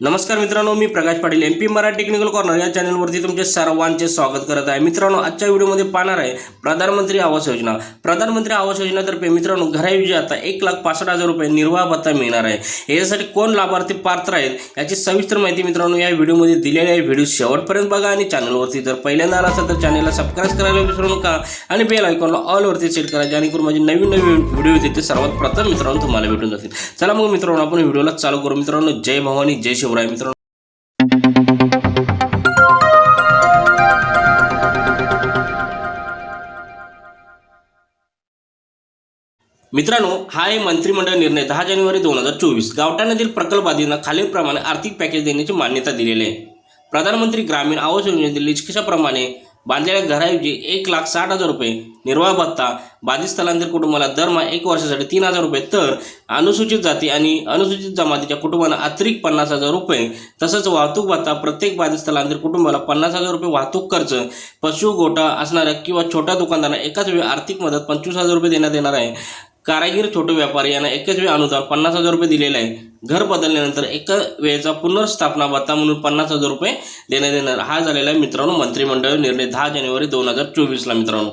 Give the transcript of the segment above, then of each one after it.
नमस्कार मित्रांनो मी Prakash Patil M P Marathi technical corner या चॅनलवरती तुमचे सर्वांचे स्वागत करत आहे. मित्रांनो आजच्या व्हिडिओमध्ये पाहणार आहे प्रधानमंत्री आवास योजना. प्रधानमंत्री आवास योजनेतर्फे मित्रांनो घराऐवजी आता एक लाख पासष्ट हजार रुपये निर्वाह भत्ता मिळणार आहे. याच्यासाठी कोण लाभार्थी पात्र आहेत याची सविस्तर माहिती मित्रांनो या व्हिडिओमध्ये दिलेली आहे. व्हिडिओ शेवटपर्यंत बघा आणि चॅनलवरती जर पहिल्यांदा आला असेल तर चॅनलला सबस्क्राईब करायला विसरू नका आणि बेल आयकॉनला ऑलवरती सेट करा जेणेकरून माझे नवीन नवीन व्हिडिओ येते ते सर्वात प्रथम मित्रांनो तुम्हाला भेटून जातील. चला मग मित्रांनो आपण व्हिडिओला चालू करू. मित्रांनो जय भवानी जय शिवराय मित्रांनो eh, मित्रांनो हा आहे मंत्रिमंडळ निर्णय दहा जानेवारी दोन हजार चोवीस. गावठाणातील प्रकल्पाधींना खालीलप्रमाणे आर्थिक पॅकेज देण्याची मान्यता दिलेली आहे. प्रधानमंत्री ग्रामीण आवास योजनेतील निष्कषाप्रमाणे बांधलेल्या घराऐवजी एक लाख साठ हजार रुपये निर्वाह भत्ता बाधित स्थलांतर कुटुंबाला दरमहा एक वर्षासाठी तीन हजार रुपये तर अनुसूचित जाती आणि अनुसूचित जमातीच्या कुटुंबाला अतिरिक्त पन्नास हजार रुपये तसंच वाहतूक भत्ता प्रत्येक बाधित स्थलांतर कुटुंबाला पन्नास हजार रुपये वाहतूक खर्च पशु गोटा असणाऱ्या किंवा छोट्या दुकानदारांना एकाच वेळी आर्थिक मदत पंचवीस हजार रुपये देण्यात येणार आहे. कारागीर छोटे व्यापारी यांना एकच वेळी अनुदान पन्नास हजार रुपये दिलेले आहे. घर बदलल्यानंतर एका वेळेचा पुनर्स्थापना भत्ता म्हणून पन्नास हजार रुपये देण्यात येणार. हा झालेला आहे मित्रांनो मंत्रिमंडळ निर्णय दहा जानेवारी दोन हजार चोवीसला मित्रांनो.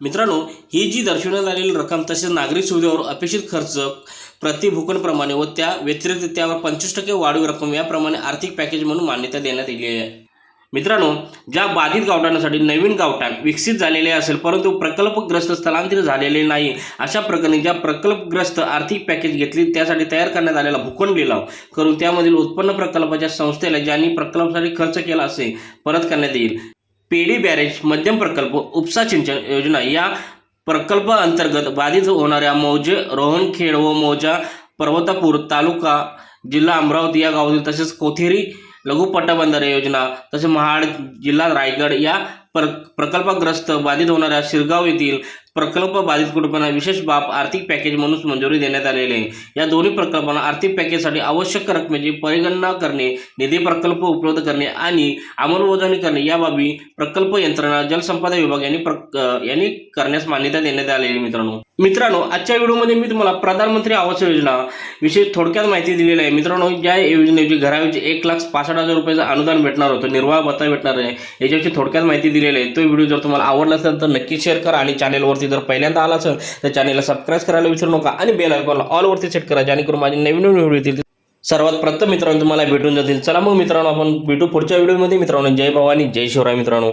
मित्रांनो ही जी दर्शवण्यात आलेली रक्कम तसेच नागरिक सुविधेवर अपेक्षित खर्च प्रतिभूकनप्रमाणे व त्या व्यतिरिक्त त्यावर पंचवीस टक्के वाढीव रक्कम याप्रमाणे आर्थिक पॅकेज म्हणून मान्यता देण्यात आली आहे. मित्रांनो ज्या बाधित गावठाणासाठी नवीन गावठाण विकसित झालेले असेल परंतु प्रकल्पग्रस्त स्थलांतरित झालेले नाही अशा प्रकरणी ज्या प्रकल्पग्रस्त आर्थिक पॅकेज घेतली त्यासाठी तयार करण्यात आलेला भूखंड लिलाव करून त्यामधील उत्पन्न प्रकल्पाच्या संस्थेला ज्यांनी प्रकल्पासाठी खर्च केला असेल परत करण्यात येईल. पेडी बॅरेज मध्यम प्रकल्प उपसा सिंचन योजना या प्रकल्प अंतर्गत बाधित होणाऱ्या मौजे रोहनखेड व मौजा पर्वतापूर तालुका जिल्हा अमरावती या गावातील तसेच कोथेरी लघु पटबंधारे योजना तसेच महाड जिल्हा रायगड या प्र प्रकल्पग्रस्त बाधित होणाऱ्या शिरगाव येथील प्रकल्प बाधित कुटुंबांना विशेष बाब आर्थिक पॅकेज म्हणून मंजुरी देण्यात आलेली आहे. या दोन्ही प्रकल्पांना आर्थिक पॅकेजसाठी आवश्यक रकमेची परिगणना करणे निधी प्रकल्प उपलब्ध करणे आणि अंमलबजावणी करणे या बाबी प्रकल्प यंत्रणा जलसंपदा विभाग यांनी यांनी करण्यास मान्यता देण्यात आलेली आहे मित्रांनो. मित्रांनो आजच्या व्हिडिओमध्ये मी तुम्हाला प्रधानमंत्री आवास योजना विषयी थोडक्यात माहिती दिलेली आहे. मित्रांनो या योजनेची घराविषयी एक लाख पासष्ट हजार रुपयाचं अनुदान भेटणार होतं. निर्वाह भत्ता भेटणार आहे. याच्याविषयी थोडक्यात माहिती दिली दिलेली आहे. तो व्हिडिओ जर तुम्हाला आवडला असेल तर नक्की शेअर करा आणि चॅनलवरती जर पहिल्यांदा आला असेल तर चॅनलला सबस्क्राईब करायला विसरू नका आणि बेल आयकॉनला ऑलवरती सेट करा जेणेकरून माझे नवीन नवीन व्हिडिओ येतील. सर्वात प्रथम मित्रांनो तुम्हाला भेटून जातील. चला मग मित्रांनो आपण भेटू पुढच्या व्हिडिओमध्ये मित्रांनो जय भवानी जय शिवराय मित्रांनो.